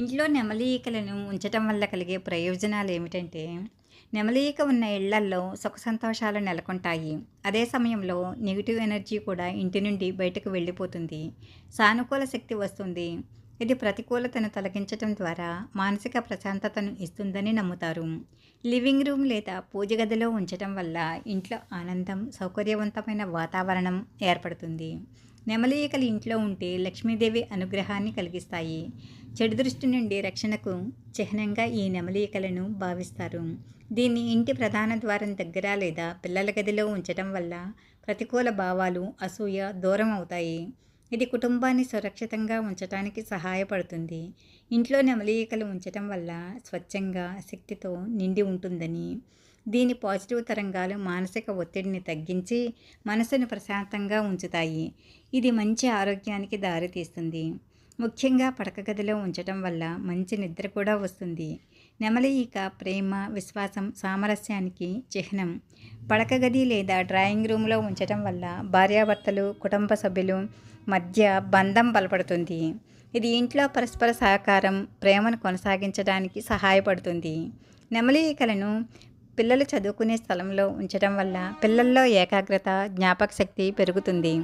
ఇంట్లో నెమలీకలను ఉంచటం వల్ల కలిగే ప్రయోజనాలు ఏమిటంటే నెమలీక ఉన్న ఇళ్ళల్లో సుఖ సంతోషాలు నెలకొంటాయి. అదే సమయంలో నెగిటివ్ ఎనర్జీ కూడా ఇంటి నుండి బయటకు వెళ్ళిపోతుంది. సానుకూల శక్తి వస్తుంది. ఇది ప్రతికూలతను తొలగించటం ద్వారా మానసిక ప్రశాంతతను ఇస్తుందని నమ్ముతారు. లివింగ్ రూమ్ లేదా పూజ గదిలో ఉంచటం వల్ల ఇంట్లో ఆనందం సౌకర్యవంతమైన వాతావరణం ఏర్పడుతుంది. నెమలీకలు ఇంట్లో ఉంటే లక్ష్మీదేవి అనుగ్రహాన్ని కలిగిస్తాయి. చెడు దృష్టి నుండి రక్షణకు చిహ్నంగా ఈ నెమలీకలను భావిస్తారు. దీన్ని ఇంటి ప్రధాన ద్వారం దగ్గర లేదా పిల్లల గదిలో ఉంచడం వల్ల ప్రతికూల భావాలు అసూయ దూరం అవుతాయి. ఇది కుటుంబాన్ని సురక్షితంగా ఉంచడానికి సహాయపడుతుంది. ఇంట్లో నెమలీకలు ఉంచటం వల్ల స్వచ్ఛంగా శక్తితో నిండి ఉంటుందని దీని పాజిటివ్ తరంగాలు మానసిక ఒత్తిడిని తగ్గించి మనసును ప్రశాంతంగా ఉంచుతాయి. ఇది మంచి ఆరోగ్యానికి దారితీస్తుంది ముఖ్యంగా పడక గదిలో ఉంచటం వల్ల మంచి నిద్ర కూడా వస్తుంది. నెమలి ఈక ప్రేమ విశ్వాసం సామరస్యానికి చిహ్నం. పడక గది లేదా డ్రాయింగ్ రూమ్లో ఉంచటం వల్ల భార్యాభర్తలు కుటుంబ సభ్యులు మధ్య బంధం బలపడుతుంది. ఇది ఇంట్లో పరస్పర సహకారం ప్రేమను కొనసాగించడానికి సహాయపడుతుంది. నెమలి ఈకలను పిల్లలు చదువుకునే స్థలంలో ఉంచడం వల్ల పిల్లల్లో ఏకాగ్రత జ్ఞాపక శక్తి పెరుగుతుంది.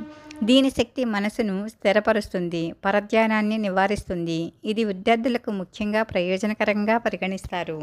దీని శక్తి మనసును స్థిరపరుస్తుంది పరధ్యానాన్ని నివారిస్తుంది. ఇది విద్యార్థులకు ముఖ్యంగా ప్రయోజనకరంగా పరిగణిస్తారు.